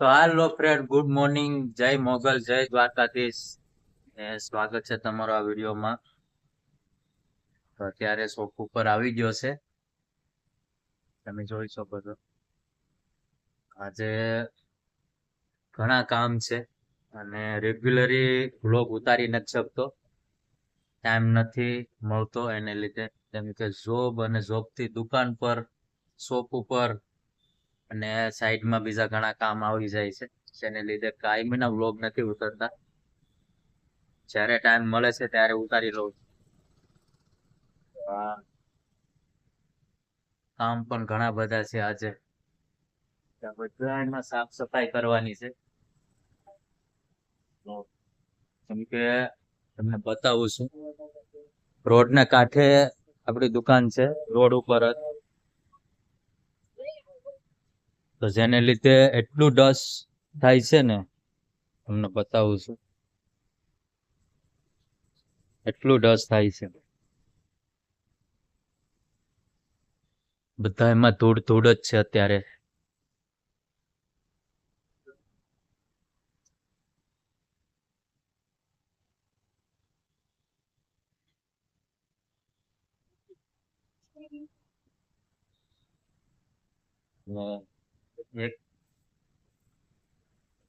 તો હાલો friend good morning જય મોગલ, જય દ્વારકાધીશ. સ્વાગત છે તમારો આ વિડીયોમાં. તો અત્યારે શોપ ઉપર આવી ગયો છે. તમે જોઈ શકો છો. આજે ઘણા કામ છે અને રેગ્યુલરી વ્લોગ ઉતારી નથી શકતો. ટાઈમ નથી મળતો એને લીધે. કેમ કે જોબ અને જોબથી દુકાન પર શોપ ઉપર અને સાઈડમાં બીજા ઘણા કામ આવી જાય છે જેને લીધે કાયમીના વ્લોગ નથી ઉતરતા. જ્યારે ટાઈમ મળે છે ત્યારે ઉતારી લઉં છું. કામ પણ ઘણા બધા છે આજે. બધામાં સાફ સફાઈ કરવાની છે. કેમ કે તમને બતાવું છું. રોડ ને કાંઠે આપણી દુકાન છે રોડ ઉપર જ. તો જેને લીધે એટલું ડસ્ટ થાય છે ને, તમને બતાવું છું. એટલું ડસ્ટ થાય છે. બધા એમાં ધૂળ ધૂળ જ છે અત્યારે. ને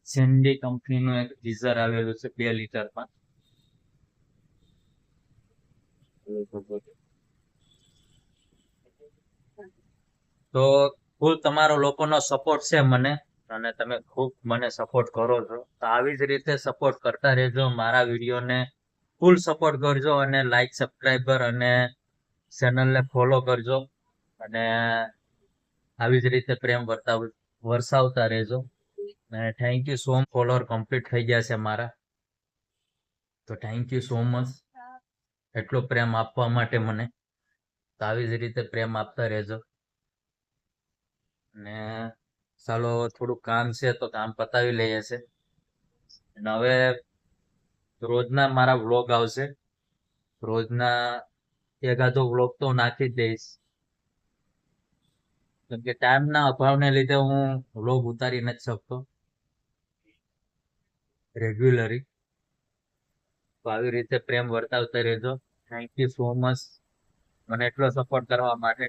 સેન્ડી કંપનીનું એક ગીઝર આવેલું છે બે લીટરમાં તો ફૂલ તમારો લોકોનો સપોર્ટ છે મને, અને તમે ખૂબ મને સપોર્ટ કરો છો. તો આવી જ રીતે સપોર્ટ કરતા રહેજો, મારા વિડીયોને ફૂલ સપોર્ટ કરજો, અને લાઈક સબસ્ક્રાઈબર અને ચેનલને ફોલો કરજો. અને આવી જ રીતે પ્રેમ વર્તાવ વરસાવતા રહેજો. અને થેન્ક યુ સો ફોલોઅર કમ્પ્લીટ થઈ ગયા છે મારા. તો થેન્ક યુ સો મચ એટલો પ્રેમ આપવા માટે મને. તો આવી જ રીતે પ્રેમ આપતા રહેજો. અને ચાલો, થોડું કામ છે તો કામ પતાવી લઈએ છે. અને હવે રોજના મારા વ્લોગ આવશે. રોજના એકાદો વ્લોગ તો નાખી જ દઈશ. કેમ કે ટાઈમના અભાવને લીધે હું વ્લોગ ઉતારી નથી શકતો. રેગ્યુલરી તો આવી રીતે પ્રેમ વર્તાવતા રહેજો. થેન્ક યુ સો મચ મને એટલો સપોર્ટ કરવા માટે.